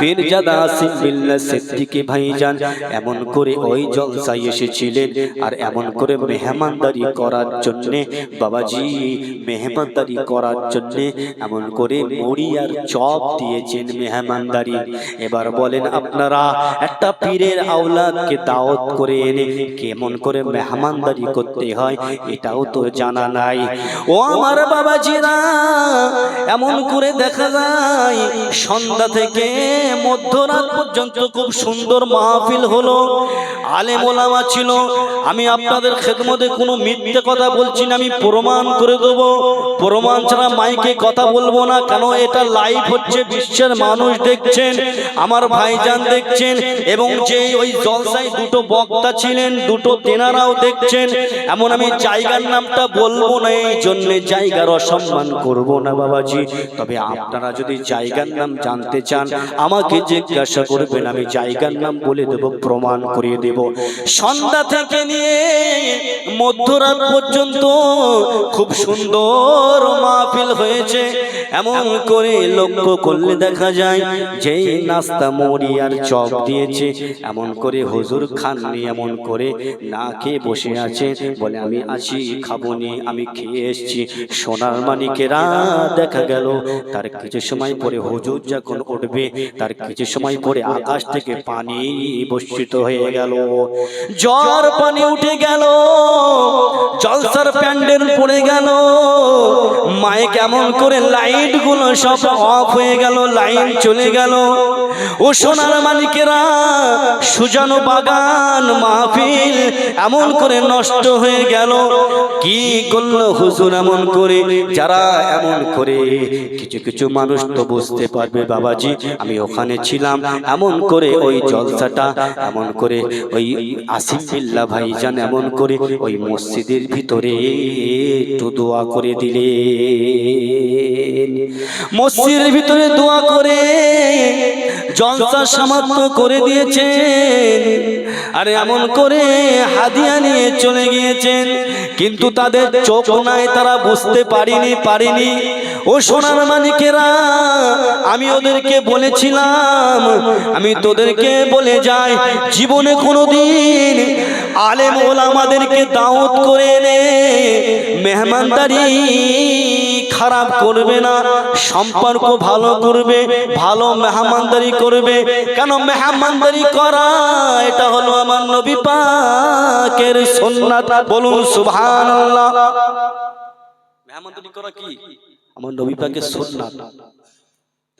পীরজাদা আসিম বিল্লাহ সিদ্দিকী ভাইজান এমন করে ওই জলসায় এসেছিলেন। আর এমন করে মেহমানদারি করার জন্যে, বাবাজি, মেহমানদারি করার জন্য এমন করে মুড়ি আর চপ দিয়েছেন মেহমানদারি। এবার বলেন আপনারা, একটা পীরের আওলাদকে দাওয়াত করে এনে কেমন করে মেহমানদারি করতে হয়, এটাও তো জানা নাই। ও আমার বাবাজিরা, এমন করে দেখা যায়, সন্ধ্যা থেকে মধ্যরাত পর্যন্ত খুব সুন্দর মাহফিল হলো। আলেম ওলামা ছিল। আমি আপনাদের খেদমতে কোনো মিথ্যে কথা বলছি না, আমি প্রমাণ করে দেবো। প্রমাণ ছাড়া মাইকে কথা বলব না, কেন এটা লাইভ হচ্ছে, বিশ্বের মানুষ দেখছেন, আমার ভাইজান দেখছেন, এবং যে ওই জলসায় দুটো বক্তা ছিলেন, দুটো তেনারাও দেখছেন। এমন আমি জায়গার নামটা বলব না, এই জন্যে জায়গার অসম্মান করব না, বাবাজি। তবে আপনারা যদি জায়গার নাম জানতে চান আমাকে জিজ্ঞাসা করবেন আমি জায়গার নাম বলে দেব প্রমাণ করিয়ে দেব। সন্ধ্যা থেকে নিয়ে মধ্যরাত পর্যন্ত খুব সুন্দর মাহফিল হয়েছে। এমন করে লক্ষ্য করলে দেখা যায়, যেই নাস্তা মুড়ি আর চপ দিয়েছে, এমন করে হুজুর খান এমন করে না খেয়ে বসে আছে, বলে, আমি আছি, খাব নি, আমি খেয়ে এসছি। সোনার মানিকেরা দেখা গেল, তার কিছু সময় পরে হুজুর যখন উঠবে, তার কিছু সময় পরে আকাশ থেকে পানি বর্ষিত হয়ে গেল। জ্বর পানি উঠে গেল, জলসার প্যান্ডেল পড়ে গেল। মায়ে কেমন করে লাইটগুলো সব অফ হয়ে গেল, লাইন চলে গেল। ও সোনার মালিকেরা, সুজানো বাগান মাহফিল এমন করে নষ্ট হয়ে গেল। কি করল হুজুর এমন করে? যারা এমন করে, কিছু কিছু মানুষ তো বুঝতে পারবে বাবাজি, আমি ওখানে ছিলাম। এমন করে ওই জলসাটা, এমন করে ওই আসিফ বিল্লা ভাইজান এমন করে ওই মসজিদের ভিতরে একটু দোয়া করে দিলে মসজিদের ভিতরে দোয়া করে, জলসা সমাপ্ত করে দিয়েছেন। আর এমন করে হাদিয়া নিয়ে চলে গিয়েছেন, কিন্তু তাদের চোখ নাই, তারা বুঝতে পারিনি পারিনি। ও সোনার মানিকেরা আমি ওদেরকে বলেছিলাম, আমি তোদেরকে বলে যাই, জীবনে কোনোদিন আলেম ওলামাদেরকে দাওয়াত করে এনে মেহমানদারি খারাপ করবে না, সম্পর্ক ভালো করবে, ভালো মেহমানদারি করবে। কেন মেহমানদারি করা? এটা হলো আমার নবী পাকের সুন্নাত। বলুন সুবহানাল্লাহ। মেহমানদারি করা কি? আমার নবী পাকের সুন্নাত।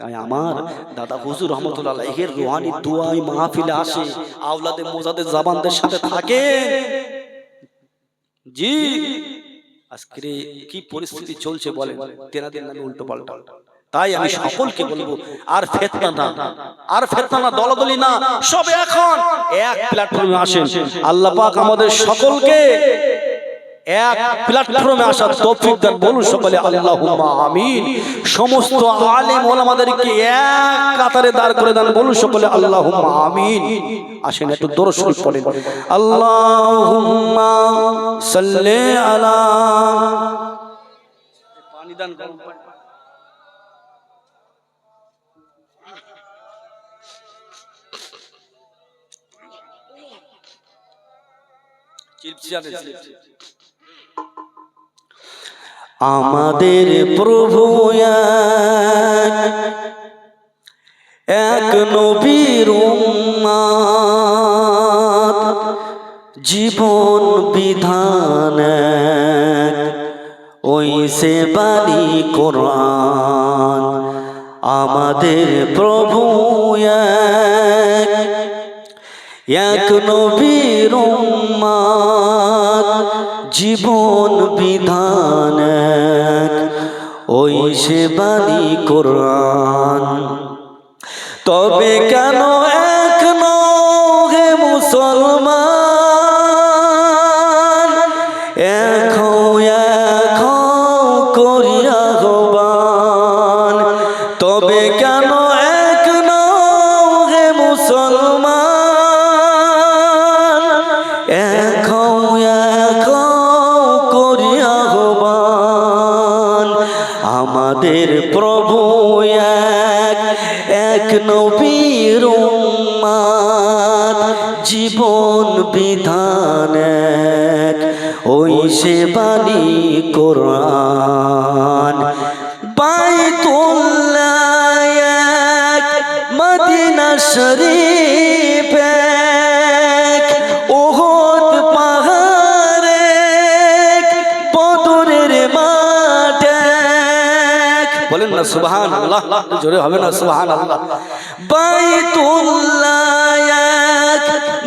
তাই আমার দাদা হুজুর রহমতুল্লাহ এর রুহানি দুয়াই মাহফিলে আসে, আওলাদে মোজাদের জাবানদের সাথে থাকে। জি। আজকের কি পরিস্থিতি চলছে বলে তেনাদের নামে উল্টো পাল্টা। তাই আমি সকলকে বলব আর ফেতনা না আর ফেতনা না। দলাদলি না সব এখন এক প্ল্যাটফর্মে আসেন। আল্লাহ পাক আমাদের সকলকে এক প্ল্যাটফর্মে আসার তৌফিক দান বলুন সকলে আল্লাহুম্মা আমিন। সমস্ত আলেম ওলামাদেরকে এক কাতারে দাঁড় করে দেন বলুন সকলে আল্লাহুম্মা আমিন। আসেন একটু দরুদ শরীফ পড়েন। আল্লাহুম্মা সাল্লি আলা পানি দান পানি। চিপস জানে চিপস। আমাদের প্রভু এক, নবীর জীবন বিধান ওই সে বাণী কোরআন আমাদের প্রভু এক, এক নবীর জীবন বিধান ওই সে বাণী কোরআন। তবে কেন আমাদের প্রভু এক এক নবী নবীর জীবন বিধান ওই সে বাণী কোরআন বাইতুল্লাহ এক, মদিনা শরীফ সুবহান আল্লাহ জোরে হবে না সুবহান আল্লাহ বাইতুল্লাহ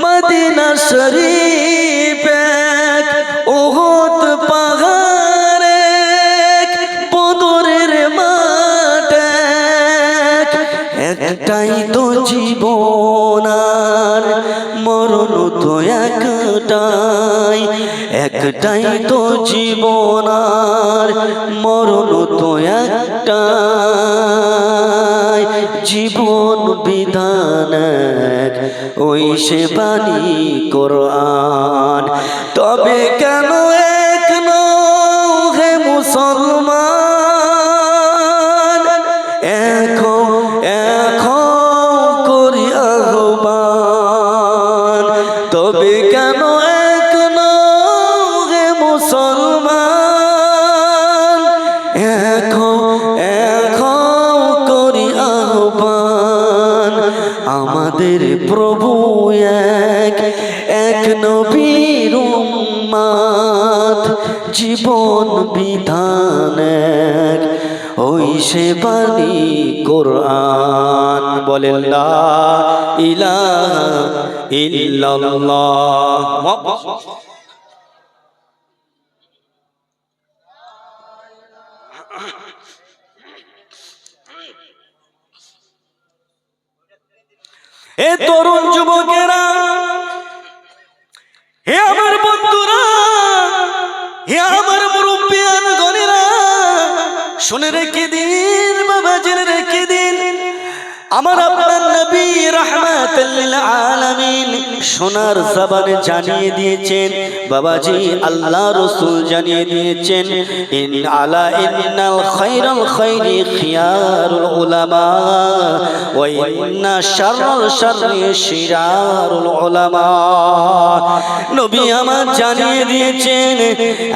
মদিনা শরীফ এক, একটাই তো জীবন আর মরণ তো একটা জীবন বিধান ওই সে বাণী কোরআন। এক এক নবীর উম্মাদ জীবন বিধান এক। ওই সে বাণী কোরআন বলেন, লা ইলাহা ইল্লাল্লাহ। এ তরুণ যুবকেরা হে আমার বন্ধুরা হে আমার মুরব্বিয়ান গণেরা শুনে রেখে দিন বাবা জেনে রেখে দিন। আমার আপনার নবী রাহমাতুল আলামিন সোনার জবানে জানিয়ে দিয়েছেন, বাবাজি আল্লাহ রাসূল জানিয়ে দিয়েছেন, ইন আলা ইন্নাল খায়রাল খায়রি খিয়ারুল উলামা, ওয়া ইন্না শাররাল শাররি শিরারুল উলামা। নবী আমার জানিয়ে দিয়েছেন,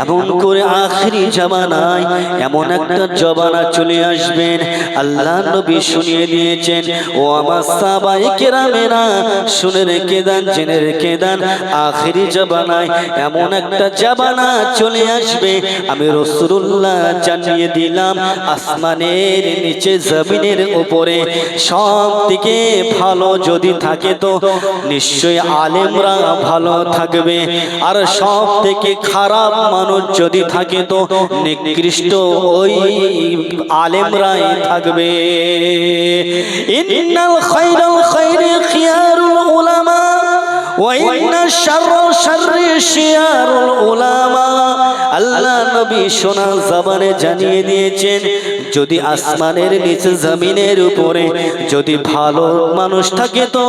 এমন করে আখরি জামানায় এমন একটা জবানা চলে আসবেন আল্লাহ নবী শুনিয়ে দিয়েছেন ও আমার সাবাই কেরামেরা শুনে রেখে দেন জেনে রেখে দেন, আখরি জবানায় এমন একটা জাবানা চলে আসবে। আমি রসুল্লাহ জানিয়ে দিলাম, আসমানের নিচে, জমিনের উপরে সব থেকে ভালো যদি থাকে তো নিশ্চয় আলেমরা ভালো থাকবে। আর সব থেকে খারাপ মানুষ যদি থাকে তো নিকৃষ্ট ওই আলেমরাই থাকবে। ইন্নাল খায়রাল খায়রি খিয়ারুল উলামা ওয়া ইন্না শাররাল শাররি শিয়ারুল উলামা। আল্লাহ নবী সোনা জবানে জানিয়ে দিয়েছেন, যদি আসমানের নিচে জমিনের উপরে যদি ভালো মানুষ থাকে তো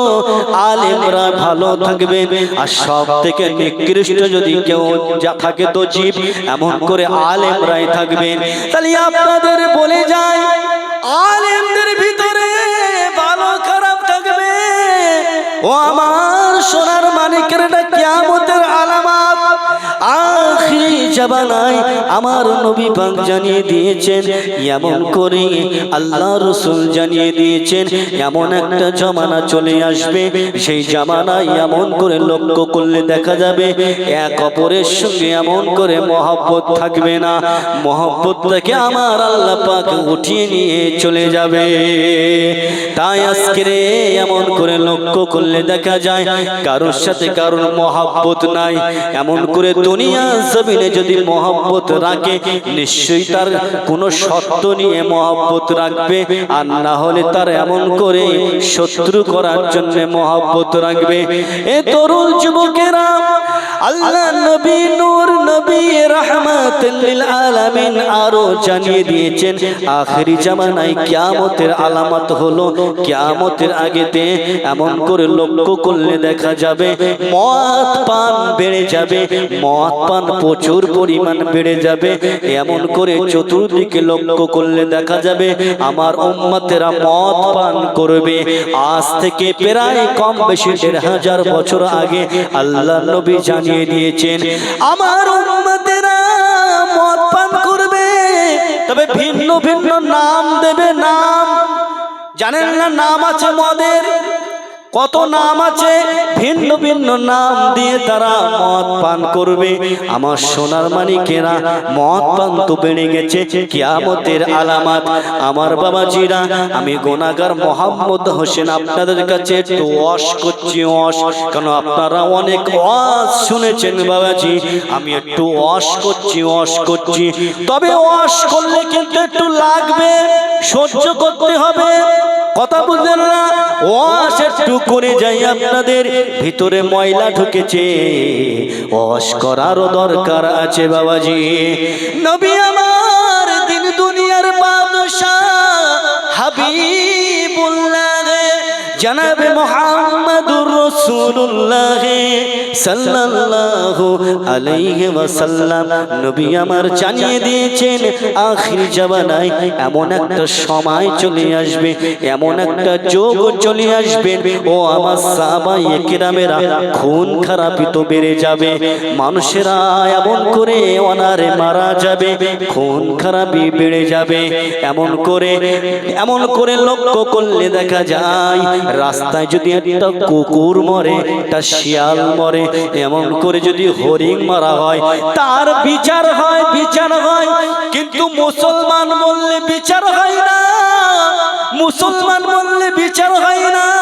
আলেমরা ভালো থাকবে। আর সব থেকে নিকৃষ্ট যদি কেউ যা থাকে তো জীব, এমন করে আলেমরাই থাকবেন তাহলে আপনাদের বলে যায়, আলেমদের ভিতরে ও আমার সোনার মানিকের কিয়ামতের আলামাত। আখিরি জাবানায় আমার নবী পাক জানিয়ে দিয়েছেন, এমন করে আল্লাহ রসুল জানিয়ে দিয়েছেন, এমন একটা জমানা চলে আসবে। সেই জামানায় এমন করে লক্ষ্য করলে দেখা যাবে এক অপরের সঙ্গে এমন করে মহব্বত থাকবে না। মহব্বত থেকে আমার আল্লাহ পাক উঠিয়ে নিয়ে চলে যাবে। তাই আজকে এমন করে লক্ষ্য করলে দেখা যায়, কারোর সাথে কারোর মহাব্বত নাই। এমন করে দুনিয়া জমিনে যদি মহব্বত রাখে, নিশ্চয়ই তার কোনো সত্য নিয়ে মহব্বত রাখবে। আর না হলে তার এমন করে শত্রু করার জন্য মহব্বত রাখবে। এ তরুণ যুবকেরা, আল্লাহ নবী নূর, নবী রহমাতুল আলামিন আরও জানিয়ে দিয়েছেন, আখেরি জামানায় কিয়ামতের আলামত হলো, কিয়ামতের আগেতে এমন করে লক্ষ্য করলে দেখা যাবে, মদ, পান বেড়ে যাবে মদ পান প্রচুর পরিমাণ বেড়ে যাবে। এমন করে চতুর্দিকে লক্ষ্য করলে দেখা যাবে, আমার উম্মতেরা মদ পান করবে। আজ থেকে প্রায় কম বেশি দেড় হাজার বছর আগে আল্লাহ নবী জানিয়ে দিয়েছেন, আমার উম্মতেরা মদ পান করবে, তবে ভিন্ন ভিন্ন নাম দেবে নাম। জানেন না নাম আছে মদের? কত নাম আছে? ভিন্ন ভিন্ন নাম দিয়ে তারা মদ পান করবে। আমার সোনার মানিকেরা মদ পান তো বেড়ে গেছে। কিয়ামতের আলামাত। আমার বাবাজিরা, আমি গোনাগার মোহাম্মদ হোসেন আপনাদের কাছে একটু ওয়াশ করছি, ওয়াশ। কারণ আপনারা অনেক ওয়াজ শুনেছেন বাবাজি। আমি একটু ওয়াশ করছি ওয়াশ করছি। তবে ওয়াশ করলে কিন্তু একটু লাগবে, সহ্য করতে হবে। কথা বুঝলেন না। ওয়াশ একটু করে যাই আপনাদের ভিতরে ময়লা ঢুকেছে। ওয়াশ করারও দরকার আছে বাবাজি। নবী আমার দিন দুনিয়ার বাদশাহ হাবিবুল্লাহ জানাবে মোহাম্মদুর রাসূলুল্লাহ সাল্লাল্লাহু আলাইহি ওয়াসাল্লাম নবী আমার জানিয়ে দিয়েছেন, আখির জামানায় এমন একটা সময় চলে আসবে, এমন একটা যোগ চলে আসবে, ও আমার খুন খারাপি তো বেড়ে যাবে, মানুষেরা এমন করে অনারে মারা যাবে, খুন খারাপি বেড়ে যাবে, এমন করে এমন করে লক্ষ্য করলে দেখা যায়, রাস্তায় যদি একটা কুকুর মরে একটা শিয়াল মরে। এমন করে যদি হরিণ মারা হয়, তার বিচার হয় বিচার হয়। কিন্তু মুসলমান বললে বিচার হয় না। মুসলমান বললে বিচার হয় না।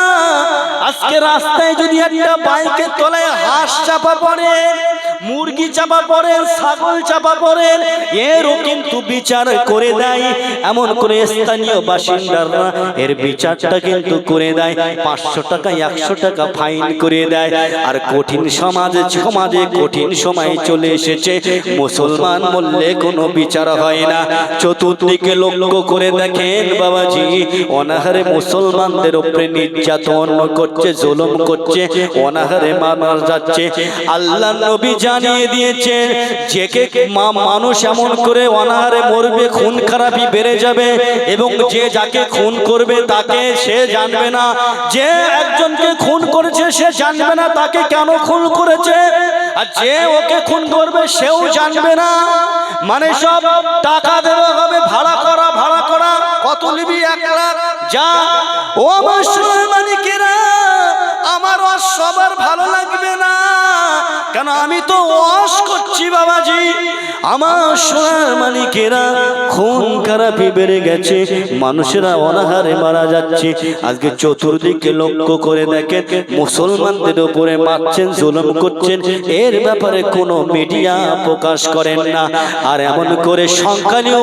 আজকে রাস্তায় যদি একটা বাইকের তলায় হাঁস চাপা পড়ে, মুরগি চাপা পড়ে, ছাগল চাপা পড়ে, এরও কিন্তু বিচার করে দেয়। এমন করে স্থানীয় বাসিন্দারা এর বিচারটা কিন্তু করে দেয়। পাঁচশো টাকা, একশো টাকা ফাইন করে দেয়। আর কঠিন সমাজে সমাজে কঠিন সময় চলে এসেছে। মুসলমান বললে কোনো বিচার হয় না। চতুর্দিকে লক্ষ্য করে দেখেন বাবাজি, অনাহারে মুসলমানদের উপরে নির্যাতন করছে জুলুম করছে অনাহারে মারা যাচ্ছে। আল্লাহ নবী জানিয়ে দিয়েছেন যে কে মা- মানুষ এমন করে অনাহারে মরবে খুন খারাপি বেড়ে যাবে এবং যে যাকে খুন করবে তাকে সে জানবে না। যে একজনকে খুন করেছে সে জানবে না তাকে কেন খুন করেছে। আর যে ওকে খুন করবে সেও জানবে না। মানে সব টাকা দেওয়া হবে ভাড়া করা ভাড়া করা। কত নিবি? এক লাখ। যা। ও আমার আমি তো ওয়াশ করছি বাবাজি। আমার সোনার মালিকেরা খুন খারাপি বেড়ে গেছে। মানুষেরা অনাহারে মারা যাচ্ছে। আজকে চতুর্দিকে লক্ষ্য করে দেখেন, মুসলমানদের উপরে মারছেন, জুলুম করছেন। এর ব্যাপারে কোনো মিডিয়া প্রকাশ করেন না। আর এমন করে সংখ্যালীয়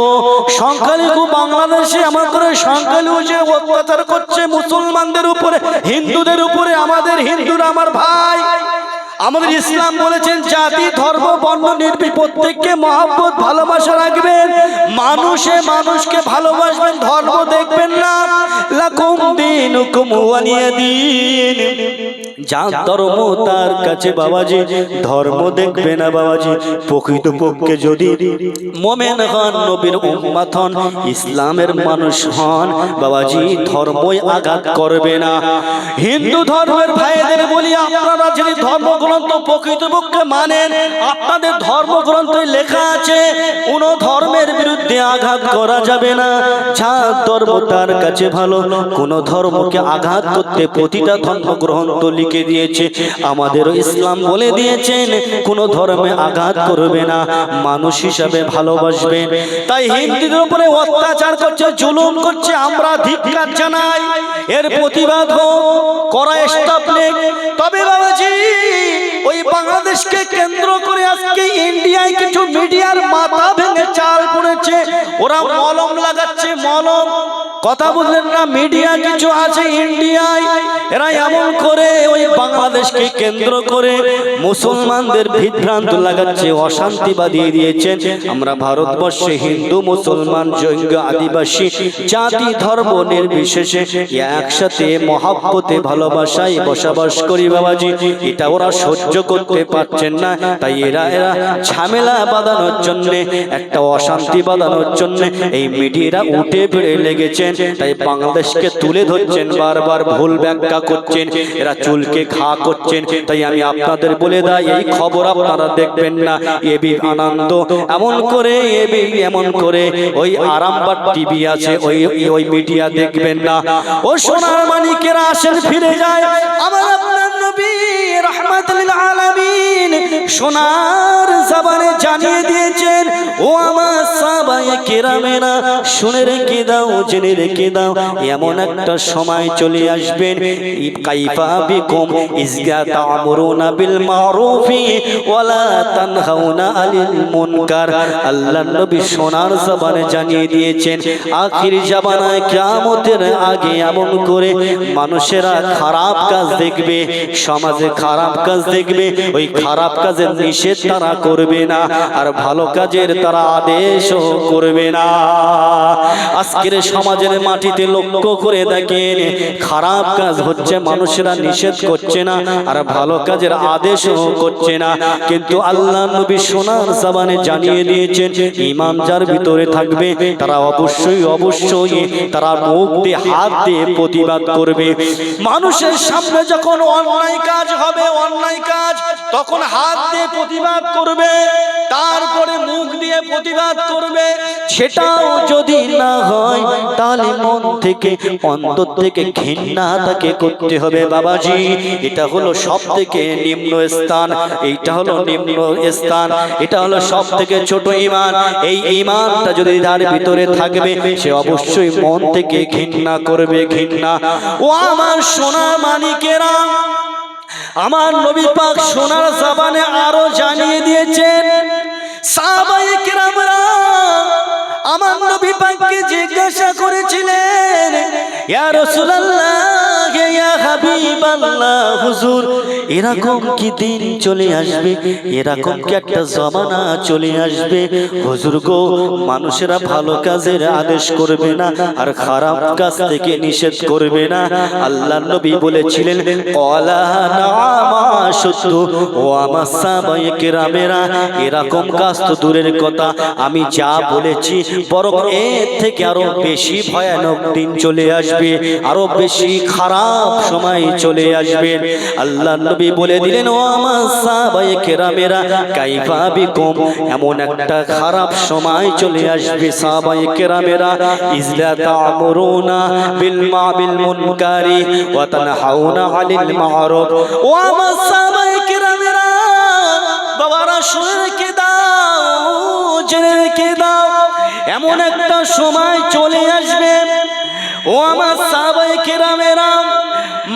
সংখ্যালঘু বাংলাদেশে এমন করে সংখ্যালঘু যে অত্যাচার করছে মুসলমানদের উপরে, হিন্দুদের উপরে, আমাদের হিন্দুরা, আমার ভাই। আমাদের ইসলাম বলেছেন জাতি ধর্ম বর্ণ নির্বি প্রত্যেককে মহাব্বত ভালোবাসা রাখবেন। মানুষে মানুষকে ভালোবাসবেন ধর্ম দেখবেন না। লাকুম দিনুকুম নিয়ে দিন। ধর্ম তার কাছে বাবাজি, ধর্ম দেখবে না বাবাজি। প্রকৃত পক্ষে যদি মোমেন হন, নবীর ইসলামের মানুষ হন, বাবাজি, ধর্মই আঘাত করবে না। হিন্দু ধর্মের ভাইদের বলি, আপনারা যদি ধর্মগ্রন্থ প্রকৃতপক্ষে মানেন, আপনাদের ধর্মগ্রন্থে লেখা আছে, কোন ধর্মের বিরুদ্ধে আঘাত করা যাবে না। যার ধর্ম তার কাছে ভালো, কোন ধর্মকে আঘাত করতে প্রতিটা ধর্মগ্রন্থ লিখে দিয়েছে। আমাদেরও ইসলাম বলে দিয়েছেন, কোন ধর্মে আঘাত করবে না। মানুষ হিসাবে ভালোবাসবেন। তাই হিন্দুদের উপরে অত্যাচার করছে, জুলুম করছে, আমরা ধিক্কার জানাই। এর প্রতিবাদ হোক করা স্টাবলিক তবে বাবাজি ওই বাংলাদেশকে কেন্দ্র করে আজকে ইন্ডিয়ায় কিছু মিডিয়ার মাথা ভেঙে চাল পড়েছে। ওরা মলম লাগাচ্ছে, মলম। কথা বললেন না, মিডিয়া কিছু আছে ইন্ডিয়ায়। এরা এমন করে ওই বাংলাদেশকে কেন্দ্র করে মুসলমানদের বিভ্রান্ত লাগাচ্ছে অশান্তি বাঁধিয়ে দিয়েছেন। আমরা ভারতবর্ষে হিন্দু, মুসলমান, জৈন, আদিবাসী, জাতি, ধর্ম নির্বিশেষে একসাথে মহাব্বতে, ভালোবাসায় বসবাস করি বাবাজি। এটা ওরা সহ্য করতে পারছেন না। তাই এরা এরা ঝামেলা বাঁধানোর জন্যে, একটা অশান্তি বাঁধানোর জন্যে এই মিডিয়ারা উঠে বেড়ে লেগেছেন। তাই বাংলাদেশকে তুলে ধরছেন, বারবার ভুল ব্যাখ্যা করছেন, এরা চুলকে ঘা করছেন। তাই আমি আপনাদের বলে দেয় এই খবর আপনারা দেখবেন না। এবি আনন্দ, এমন করে এবি এমন করে, ওই আরামবাগ টিভি আছে, ওই ওই মিডিয়া দেখবেন না। ও সোনার মানিকেরা আসেন, ফিরে যায়। আমার আপনার নবী। সোনার জবানে জানিয়ে দিয়েছেন, ও আমার সাহাবায়ে কেরামেরা, শুনে রেখে দাও, জেনে রেখে দাও, এমন একটা সময় চলে আসবেন। আগে এমন করে মানুষেরা খারাপ কাজ দেখবে, সমাজে খারাপ কাজ দেখবে, ওই খারাপ কাজের নিষেধ তারা করবে না, আর ভালো কাজের তারা আদেশও করবে না। আজকের সমাজের মাটিতে লক্ষ্য করে দেখেন, খারাপ কাজ হচ্ছে, মানুষেরা নিষেধ করছে না, আর ভালো কাজের আদেশও করছে না। কিন্তু আল্লাহ নবী সোনার জাবানে জানিয়ে দিয়েছেন ইমান যার ভিতরে থাকবে, তারা অবশ্যই অবশ্যই তারা মুখ দিয়ে, হাত দিয়ে প্রতিবাদ করবে। মানুষের সামনে যখন অন্যায় কাজ হবে অন্যায় কাজ, তখন হাত দিয়ে প্রতিবাদ করবে, তারপরে মুখ দিয়ে প্রতিবাদ করবে। সেটাও যদি না হয়, তাহলে মন থেকে, অন্তর থেকে ঘৃণা তাকে করতে হবে বাবাজি। এটা হলো সব থেকে নিম্ন স্থান, এইটা হলো নিম্ন স্থান, এটা হলো সব থেকে ছোট ইমান এই ইমানটা যদি তার ভিতরে থাকবে, সে অবশ্যই মন থেকে ঘৃণা করবে, ঘৃণা। ও আমার সোনা মানিকেরা আমার নবী পাক সোনার সাবানে আরও জানিয়ে দিয়েছেন আমার নবী পাককে জিজ্ঞাসা করেছিলেন এরকম কি দিন চলে আসবে? এরকম কি একটা জমানা চলে আসবে? হুজুর গো, মানুষেরা ভালো কাজের আদেশ করবে না আর খারাপ কাজ থেকে নিষেধ করবে না। আল্লাহ নবী বলেছিলেন অলা নামা সত্য ও আমার সাহাবায়ে কেরামেরা, এরকম কাজ তো দূরের কথা আমি যা বলেছি, বরং এর থেকে আরও বেশি ভয়ানক দিন চলে আসবে, আরও বেশি খারাপ সময় চলে আসবে। আল্লাহ নবী বলে দিলেন, ও আমার সাহাবায়ে কেরামেরা, কাইফা বিকুম, এমন একটা খারাপ সময় চলে আসবে সাহাবায়ে কেরামেরা। ইজলা তা'মুরুনা বিল মা বিল মুনকারি ওয়া তানহাউনা আনিল মা'রুফ। ও আমার সাহাবায়ে কেরামেরা বাবারা দাও দাও। এমন একটা সময় চলে আসবে। ও আমার সাহাবায়ে কেরামেরা,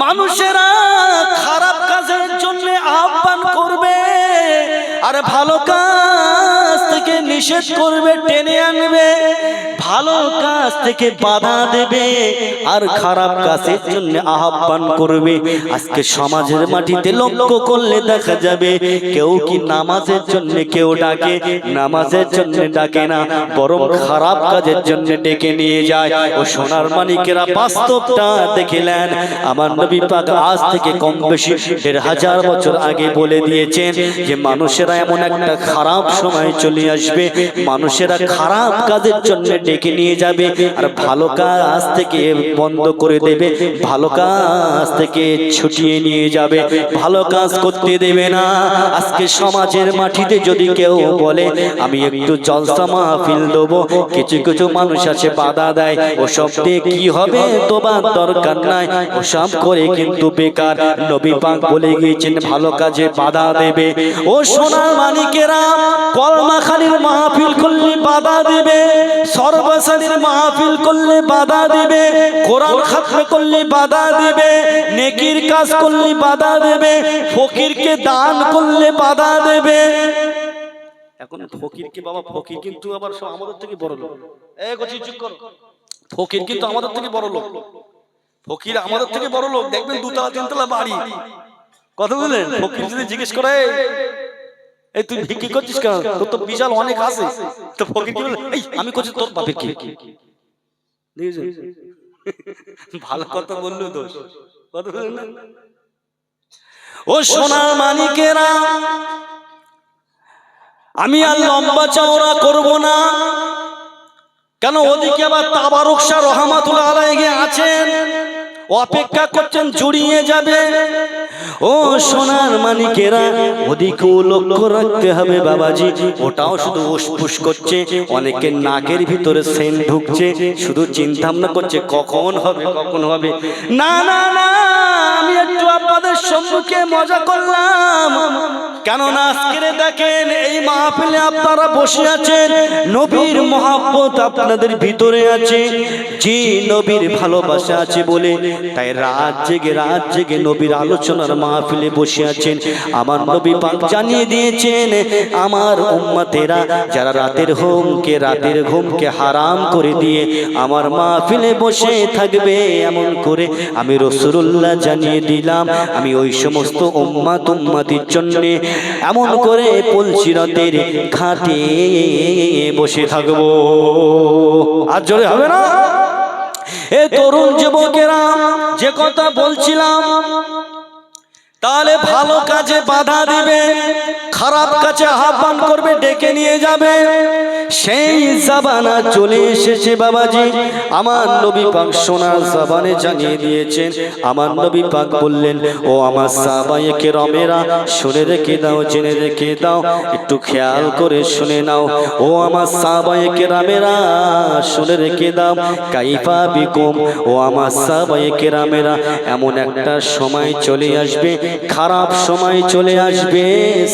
মানুষেরা খারাপ কাজের জন্য আহ্বান করবে। আর ভালো কাজ নিষেধ করবে, টেনে আনবে, ভালো কাজ থেকে বাধা দেবে আর খারাপ কাজের জন্য আহ্বান করবে। আজকে সমাজের মাটিতে লক্ষ্য করলে দেখা যাবে, কেউ কি নামাজের জন্য কেউ ডাকে, নামাজের জন্য ডাকে না, বরং খারাপ কাজের জন্য ডেকে নিয়ে যায়। ও সোনার মানিকেরা বাস্তবটা দেখিলেন। আমার নবী পাক আজ থেকে কম বেশি দেড় হাজার বছর আগে বলে দিয়েছেন যে, মানুষেরা এমন একটা খারাপ সময় চলে আসবে মানুষেরা খারাপ কাজের জন্য ডেকে নিয়ে যাবে আর ভালো কাজ থেকে বন্ধ করে দেবে, ভালো কাজ থেকে ছুটিয়ে নিয়ে যাবে, ভালো কাজ করতে দেবে না। আজকে সমাজের মাটিতে যদি কেউ বলে, আমি একটু জলসা মাহফিল দেবো কিছু কিছু মানুষ আছে বাধা দেয়, ওসব দিয়ে কি হবে? তোমার দরকার নাই। ওসব করে কিন্তু বেকার। নবী পাক বলে গিয়েছেন, ভালো কাজে বাধা দেবে। ও সোনার মানিকেরা কলমা খালির মাহফিল করলে বাধা দেবে সর্বসানীর মাহফিল করলে বাধা দেবে, কোরআন খাতমে করলে বাধা দেবে, নেকির কাজ করলে বাধা দেবে, ফকিরকে দান করলে বাধা দেবে। এখন ফকিরকে বাবা, ফকির কিন্তু আবার সব আমাদের থেকে বড় লোক। এ গছি চুপ করো। ফকির কিন্তু আমাদের থেকে বড় লোক। ফকির আমাদের থেকে বড় লোক, দেখবেন দুতলা, তিনতলা বাড়ি। কথা বুঝলেন ফকির যদি জিজ্ঞেস করে এই তুই ভিক্ষি করছিস কেন? তোর তো বিশাল অনেক আছে। তো ফকির কি এই আমি করছি তোর বাপের কি? ভালো কথা বলল দোষ কথা না? ও সোনার মানিকেরা আমি আর লম্বা চওড়া করব না। কেন ওদিকে আবার তাবারক শাহ রহমাতুল্লাহ আলাইহি আছেন? অপেক্ষা করছেন, জুড়িয়ে যাবে। ও সোনার মানিকেরা, ওদিকেও লক্ষ্য রাখতে হবে বাবাজি। ওটাও শুধু উসফুস করছে, অনেকের নাকের ভিতরে সেন ঢুকছে, শুধু চিন্তা ভাবনা করছে, কখন হবে কখন হবে। না না না, আমি একটু আপনাদের সম্মুখে মজা করলাম। কেননা আজকে দেখেন, এই মাহফিলে আপনারা বসে আছেন, নবীর মহাব্বত আপনাদের ভিতরে আছে। যে নবীর ভালোবাসা আছে বলে তাই রাত জেগে রাত জেগে নবীর আলোচনার মাহফিলে বসে আছেন। আমার নবী পাক জানিয়ে দিয়েছেন, আমার উম্মতেরা যারা রাতের হোমকে রাতের ঘুমকে হারাম করে দিয়ে আমার মাহফিলে বসে থাকবে এমন করে আমি রসুল্লাহ জানিয়ে দিলাম, আমি ওই সমস্ত উম্মাত উম্মাতির জন্য এমন করে পলসিরতের ঘাটে বসে থাকব। আর জোরে হবে না? এ তরুণ যুবকেরা যে কথা বলছিলাম তাহলে ভালো কাজে বাধা দিবে খারাপ কাজে আহ্বান করবে ডেকে নিয়ে যাবে। সেই জাবানা চলে এসেছে বাবাজি। আমার নবী পাক সোনার জাবানে জানিয়ে দিয়েছেন আমার নবী পাক বললেন ও আমার সাবাইকে রমেরা শুনে রেখে দাও জেনে রেখে দাও একটু খেয়াল করে শুনে নাও ও আমার সাবাইকে রামেরা শুনে রেখে দাও কাইফা বিকুম ও আমার সাবাইকে রামেরা এমন একটা সময় চলে আসবে খারাপ সময় চলে আসবে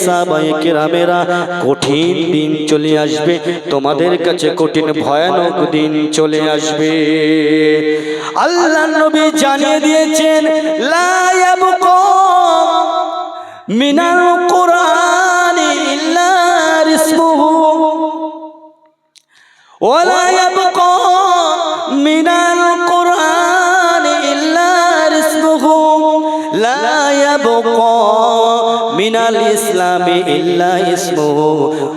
সবাই কেরামেরা কঠিন দিন চলে আসবে, তোমাদের কাছে কঠিন ভয়ানক দিন চলে আসবে। আল্লাহ নবী জানিয়ে দিয়েছেন লায়াবু মিনাল কোরআন ইল্লা মিনাল من الإسلام إلا اسمه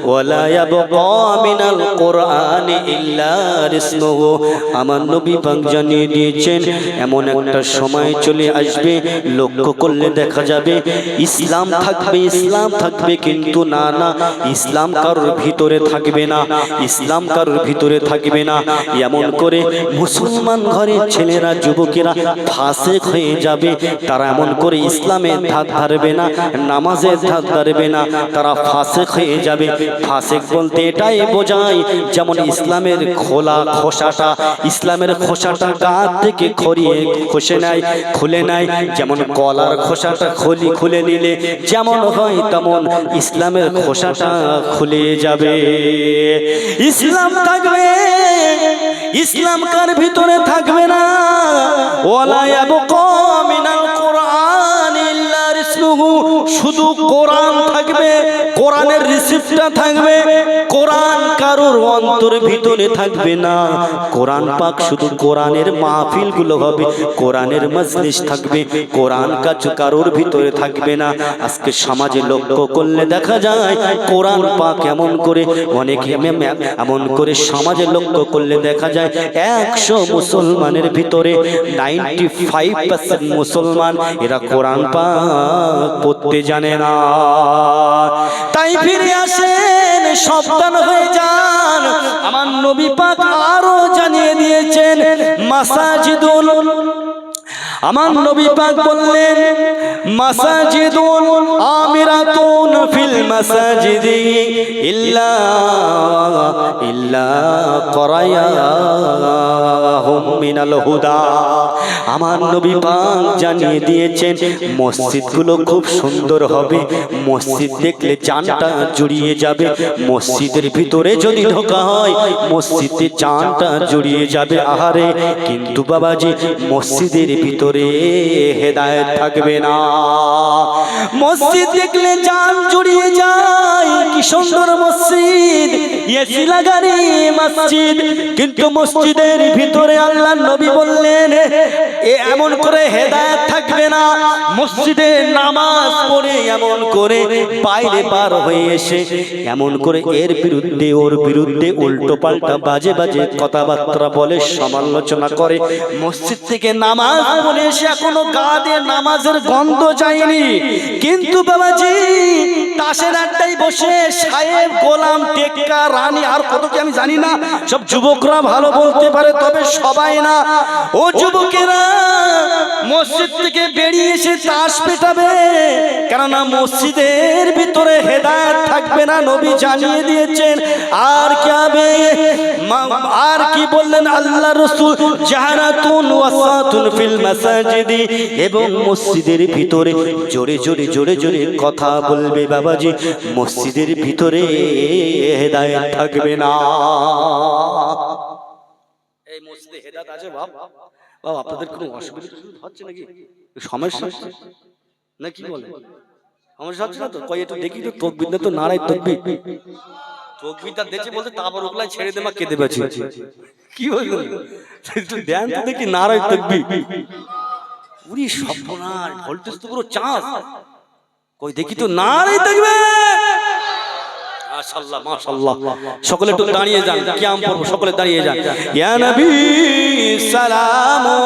ولا يبقى من القرآن إلا رزقه আমার নবী পাক জানিয়ে দিয়েছেন এমন একটা সময় চলে আসবে লক্ষ্য করলে দেখা যাবে ইসলাম থাকবে ইসলাম থাকবে কিন্তু না না ইসলাম কারোর ভিতরে থাকবে না ইসলাম কারোর ভিতরে থাকবে না এমন করে মুসলমান ঘরের ছেলেরা যুবকেরা ফাসেক হয়ে যাবে তারা এমন করে ইসলামের ধার ধারবে না নামাজের ধার ধারবে না, তারা ফাসেক হয়ে যাবে। ফাসেক বলতে এটাই বোঝায়, যেমন ইসলামের খোলা খোসাটা, ইসলামের খোসাটা গা থেকে খরিয়ে খসে নেয়, খুলে নেয়, যেমন কলার খোসাটা খুলি খুলে নিলে, যেমন হয় তেমন ইসলামের খোসাটা খুলে যাবে। ইসলাম থাকবে, ইসলাম কার ভিতরে থাকবে না? ওয়ালা ইয়াবকা শুধু কোরআন থাকবে কোরআনের রিসিপ্টটা থাকবে কোরআন কারোর অন্তরের ভিতরে থাকবে না। কোরআন পাক শুধু কোরআনের মাহফিলগুলো হবে, কোরআনের মজলিস থাকবে, কোরআন কাজ কারোর ভিতরে থাকবে না। আজকে সমাজে লক্ষ্য করলে দেখা যায়, কোরআন পাক এমন করে, অনেক এমন করে সমাজে লক্ষ্য করলে দেখা যায়, একশো মুসলমানের ভিতরে নাইনটি ফাইভ পার্সেন্ট মুসলমান এরা কোরআন পাক পড়তে জানে না। তাই ফিরে আসেন সাবধান হয়ে যান। আমার নবী পাক আরও জানিয়ে দিয়েছেন মাসাজিদুল আমার নবী পাক বললেন মাসাজিদুন আমিরাতুন ফিল মাসাজিদি ইল্লা ইল্লা করায়াহুম মিনাল হুদা। আমার নবী পাক জানিয়ে দিয়েছেন মসজিদগুলো খুব সুন্দর হবে। মসজিদ দেখলে চানটা জড়িয়ে যাবে। মসজিদের ভিতরে যদি ঢোকা হয় মসজিদে চানটা জড়িয়ে যাবে। আহারে কিন্তু বাবাজি মসজিদের ভিতরে হেদায়েত থাকবে না। মসজিদ দেখলে চান জড়িয়ে যায়, কি সুন্দর মসজিদ। এসি লাগানি মসজিদ, কিন্তু মসজিদের ভিতরে আল্লাহ নবী বললেন এমন করে হেদায়েত থাকবে না। মসজিদে নামাজ পড়ে এমন করে বাইরে পার হয়ে এসে, এমন করে এর বিরুদ্ধে, ওর বিরুদ্ধে উল্টো পাল্টা বাজে বাজে কথাবার্তা বলে সমালোচনা করে। মসজিদ থেকে নামাজ পড়ে এসে এখনও গা দিয়ে নামাজের গন্ধ যায়নি। কিন্তু বাবাজি, তাসের আড্ডায় বসে সাহেব, গোলাম, টেক্কা, রানী, আর কত কি আমি জানি না, সব যুবকরা ভালো বলতে পারে, তবে সবাই না। ও যুবকেরা, মসজিদ থেকে বেরিয়ে এসে তাস পেটাবে, কেননা মসজিদের ভিতরে হেদায়েত থাকবে না, নবী জানিয়ে দিয়েছেন। আর কি হবে? আর কি বললেন আল্লাহ রসুল? জাহারাতুন ওয়াসাতুন ফিল মাসাজিদি এবং মসজিদের ভিতরে জোরে জোরে জোরে জোরে কথা বলবে বাবাজি। মসজিদের ভিতরে হেদায়েত থাকবে না। এই মসজিদে হেদায়েত আছে বাপ। বাবা আপনাদের কোনো অসুবিধা হচ্ছে নাকি? সমস্যা? হচ্ছে না, কি বলে? সমস্যা হচ্ছে না তো? কই, একটু দেখি তো, তকবির না তো নারাই তকবির। তকবিরটা বলতে তারপর ওগুলাই ছেড়ে দেমা কেঁদে বেছে কি বলবেন একটু দেন তো দেখি উরি সর্বনাশ ভোল্টেজ তো পুরো চাঁদ কই দেখি তো নারাই তকবে মাশাআল্লাহ মাশাআল্লাহ সকলে একটু দাঁড়িয়ে যান কিয়াম পড়ব সকলে দাঁড়িয়ে যান। ইয়া নবী সালামু।